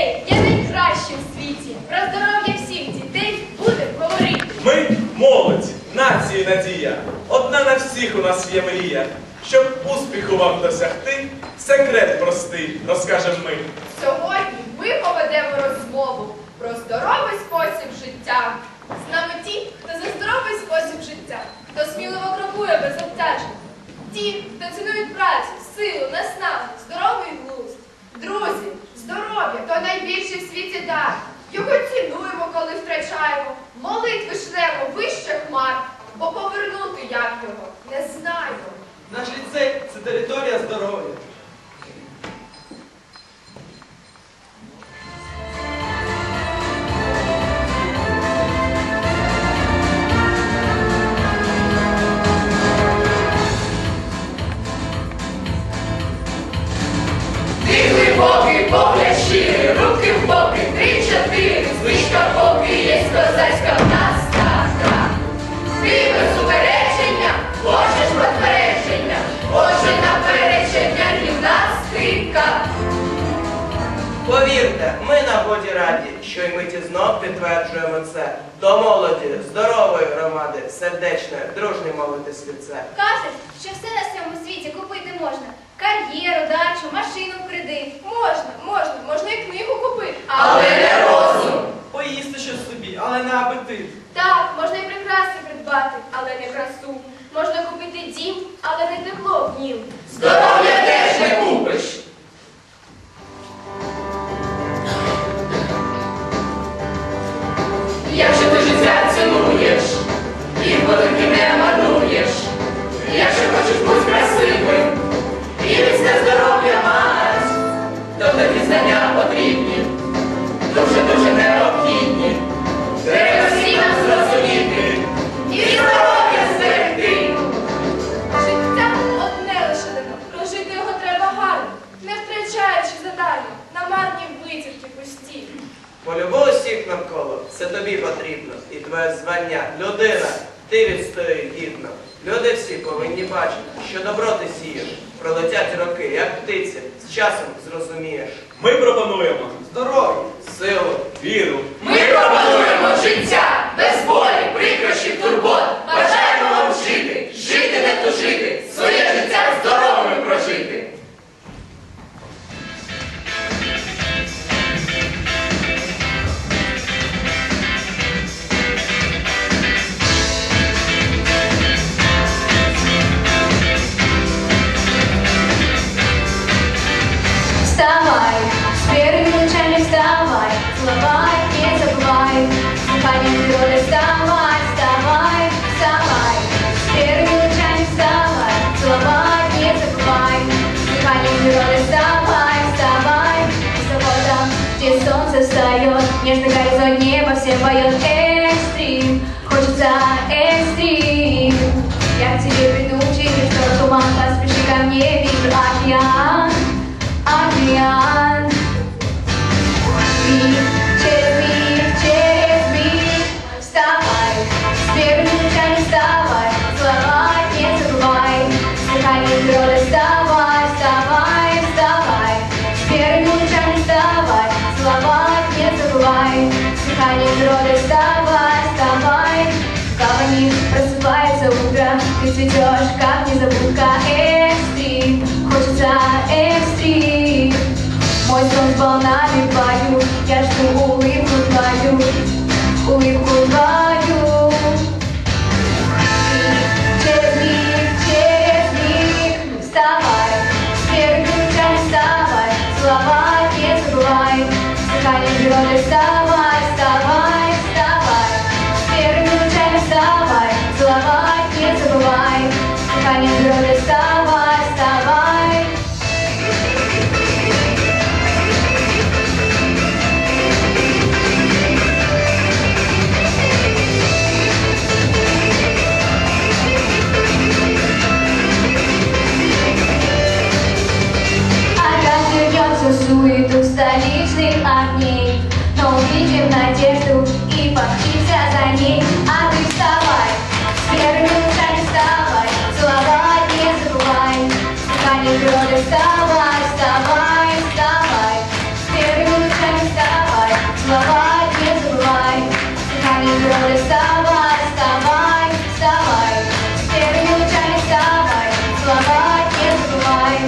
Ей, я найкращим в світі. Про здоров'я всіх дітей буде говорити. Ми молодь, нації надія. Одна на всіх у нас є мрія. Щоб успіху вам досягти, секрет простий, розкажемо ми. Сьогодні ми поведемо розмову про здоровий спосіб життя. З нами ті, Молитви шлемо вище хмар, бо повернути як його не знаю. Наш ліцей це територія здоров'я. Повірте, ми на боді раді, що й ми ті знов підтверджуємо це. До молоді, здорової громади, сердечної, дружньої молоді свіце. Кажуть, що все на цьому світі купити можна. Кар'єру, дачу, машину в кредит. Можна, можна, можна і книгу купити. Але не розум. Поїсти щось собі, але не апетит. Так, можна і прикраси придбати, але не красу. Можна купити дім, але не тепло в нім. Здоров'я це тобі потрібно, і твоє звання, людина, ти відстоюй гідно. Люди всі повинні бачити, що добро ти сієш. Пролетять роки, як птиці, з часом зрозумієш. Ми пропонуємо Здоров'я. Силу, віру, Ми пропонуємо життя неба всем утро Ты цветешь, как незабудка Экстрим, хочется экстрим мой сон с волнами пою, я жду улыбку твою, улыбку твою. увидим надежду и помчимся за ней. А ты вставай, первыми лучами вставай, слова не забывай. Стань гроды, вставай, вставай, вставай. Первым стань вставай, целовать не забывай. Стань гроды, вставай, вставай, вставай. первыми лучами вставай, слова не забывай.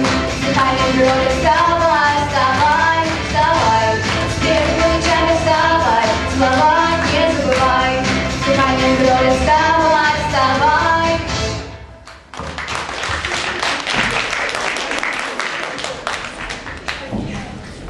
Стань гроды, вставай.